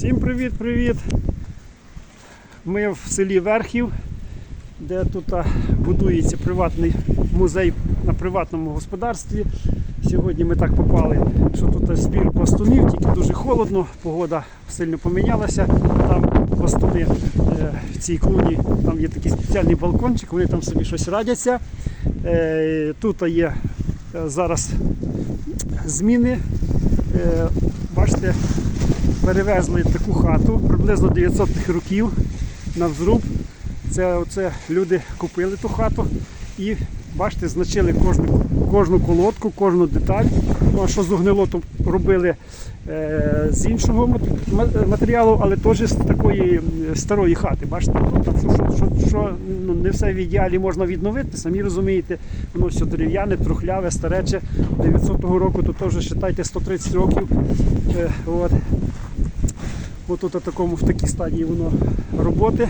Всім привіт-привіт! Ми в селі Верхів, де тут будується приватний музей на приватному господарстві. Сьогодні ми так попали, що тут збір пластунів, тільки дуже холодно, погода сильно помінялася. Там пластуни е, в цій клуні, там є такий спеціальний балкончик, вони там собі щось радяться. Е, Тут є е, зараз зміни. Бачите, перевезли таку хату приблизно 900-х років на взруб. Це оце люди купили ту хату і бачите, значили кожну, кожну колодку, кожну деталь. Ну, а що зогнило, то робили е, з іншого матеріалу, але теж з такої старої хати. Бачите, Тобто, що, що, що, ну, не все в ідеалі можна відновити, самі розумієте, воно все дерев'яне, трухляве, старече. 900-го року, то теж вважайте 130 років. Е, от. От тут в такій стадії воно роботи,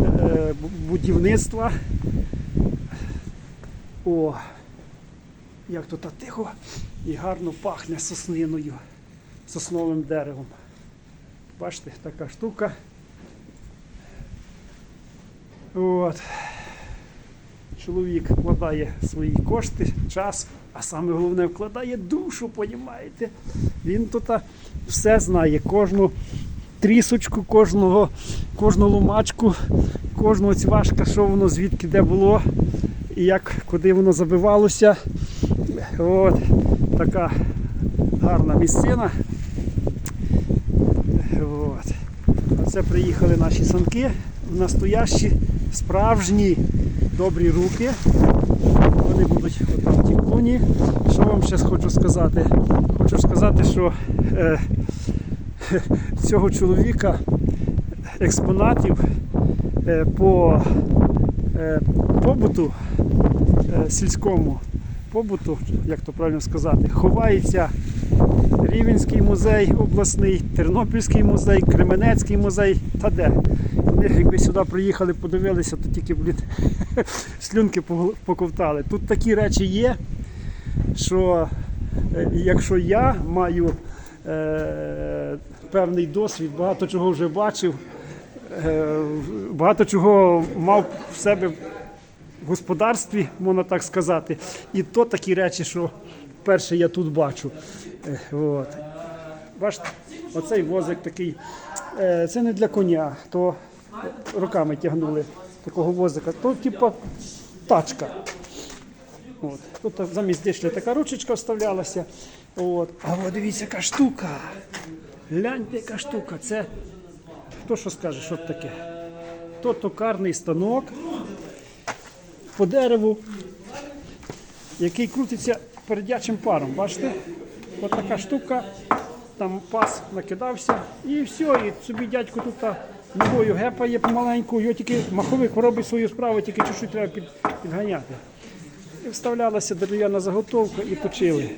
е, будівництва. О, як тут тихо і гарно пахне сосниною, сосновим деревом. Бачите, така штука. От. Чоловік вкладає свої кошти, час, а саме головне вкладає душу, понімаєте? Він тут все знає, кожну трісочку, кожного, кожну ломачку, кожного цвашка, що воно звідки де було, і як, куди воно забивалося. От така гарна місцина. От. Оце приїхали наші санки, настоящі, справжні добрі руки. Вони будуть в тій клуні. Що вам ще хочу сказати? Хочу сказати, що е, цього чоловіка експонатів е, по е, побуту е, сільському побуту, як то правильно сказати, ховається Рівенський музей обласний, Тернопільський музей, Кременецький музей та де. Вони якби сюди приїхали, подивилися, то тільки блін, слюнки поковтали. Тут такі речі є, що якщо я маю певний досвід, багато чого вже бачив, е, багато чого мав в себе в господарстві, можна так сказати. І то такі речі, що вперше я тут бачу. Е, От. Бачите, оцей возик такий. е, Це не для коня, то руками тягнули такого возика. То типу тачка. От. Тут замість дишля така ручечка вставлялася. От. А от дивіться, яка штука. Гляньте, яка штука. Це хто що скаже, що таке? То токарний станок по дереву, який крутиться передячим паром. Бачите? Ось така штука, там пас накидався і все, і собі дядько тут ногою гепає помаленьку, його тільки маховик робить свою справу, тільки чуть-чуть треба під, підганяти. І вставлялася дерев'яна заготовка і точили.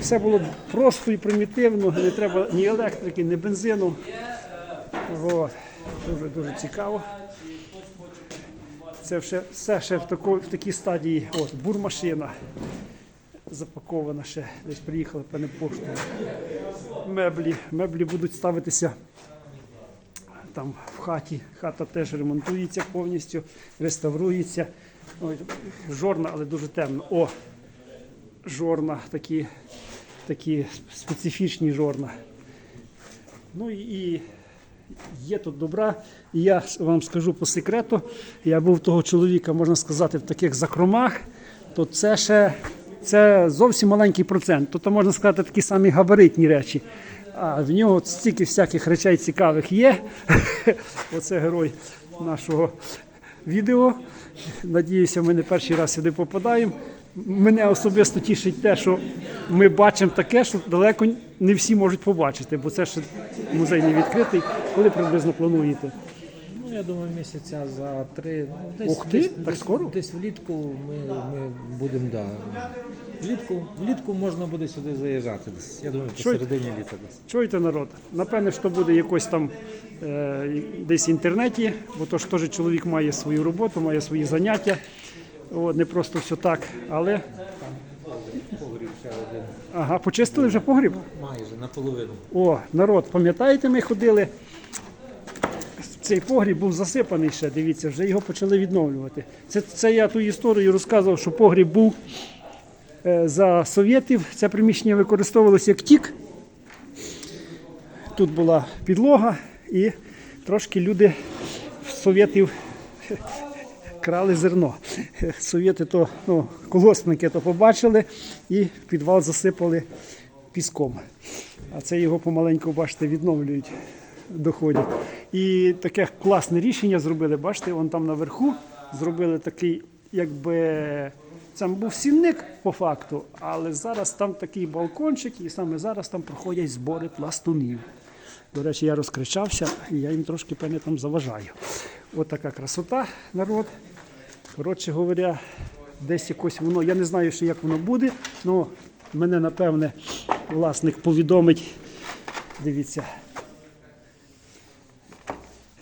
Все було просто і примітивно, не треба ні електрики, ні бензину. От. Дуже дуже цікаво. Це все, все ще в, тако, в такій стадії. От, бурмашина запакована ще. Десь приїхала певне поштою. Меблі. Меблі будуть ставитися там в хаті. Хата теж ремонтується повністю, реставрується. Ой, жорна, але дуже темно. О! Жорна, такі, такі специфічні жорна. Ну і, є тут добра. І я вам скажу по секрету, я був того чоловіка, можна сказати, в таких закромах, то це ще це зовсім маленький процент. Тобто, можна сказати, такі самі габаритні речі. А в нього стільки всяких речей цікавих є. Оце герой нашого відео. Надіюся, ми не перший раз сюди попадаємо. Мене особисто тішить те, що ми бачимо таке, що далеко не всі можуть побачити, бо це ще музей не відкритий. Коли приблизно плануєте? Ну, я думаю, місяця за три. Ну, десь, Ух ти, десь, так скоро? Десь влітку ми, ми будемо, да. Влітку, влітку можна буде сюди заїжджати. Десь. Я думаю, Що- посередині літа десь. Чуєте, народ? Напевне, що буде якось там е, десь в інтернеті, бо то ж теж чоловік має свою роботу, має свої заняття. От, не просто все так. Але ще один. Ага, почистили вже погріб? Майже наполовину. О, народ, пам'ятаєте, ми ходили. Цей погріб був засипаний ще, дивіться, вже його почали відновлювати. Це, це я ту історію розказував, що погріб був за совєтів. Це приміщення використовувалося як тік. Тут була підлога і трошки люди в совєтів крали зерно. Совєти то, ну, колгоспники то побачили і підвал засипали піском. А це його помаленьку, бачите, відновлюють, доходять. І таке класне рішення зробили. Бачите, вон там наверху зробили такий, якби там був сінник по факту, але зараз там такий балкончик, і саме зараз там проходять збори пластунів. До речі, я розкричався, і я їм трошки певне там заважаю. От красота, народ. Коротше говоря, десь якось воно, я не знаю, ще як воно буде, але мене, напевне, власник повідомить. Дивіться.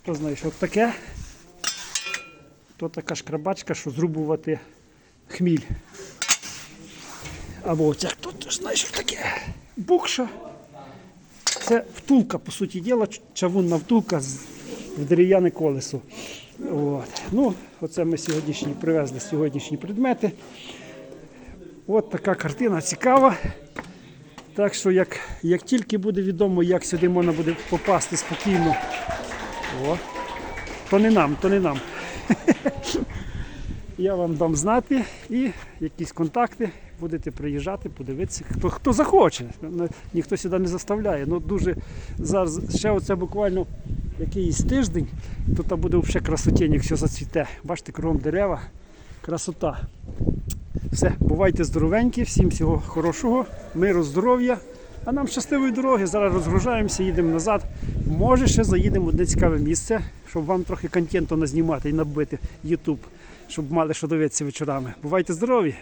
Хто знає, що таке? То така шкрабачка, що зрубувати хміль. Або оця, хто що таке? Букша. Це втулка, по суті діла, чавунна втулка в дерев'яне колесо. От. Ну, оце ми сьогоднішні привезли сьогоднішні предмети. От така картина цікава. Так що, як, як тільки буде відомо, як сюди можна буде попасти спокійно, о, то не нам, то не нам. Я вам дам знати і якісь контакти. Будете приїжджати, подивитися, хто, хто захоче. Ніхто сюди не заставляє. Ну дуже зараз ще оце буквально якийсь тиждень, тут буде взагалі красотень, якщо зацвіте. Бачите, кругом дерева, красота. Все, бувайте здоровенькі, всім всього хорошого, миру, здоров'я. А нам щасливої дороги. Зараз розгружаємося, їдемо назад. Може, ще заїдемо в одне цікаве місце, щоб вам трохи контенту назнімати і набити YouTube, щоб мали що дивитися вечорами. Бувайте здорові!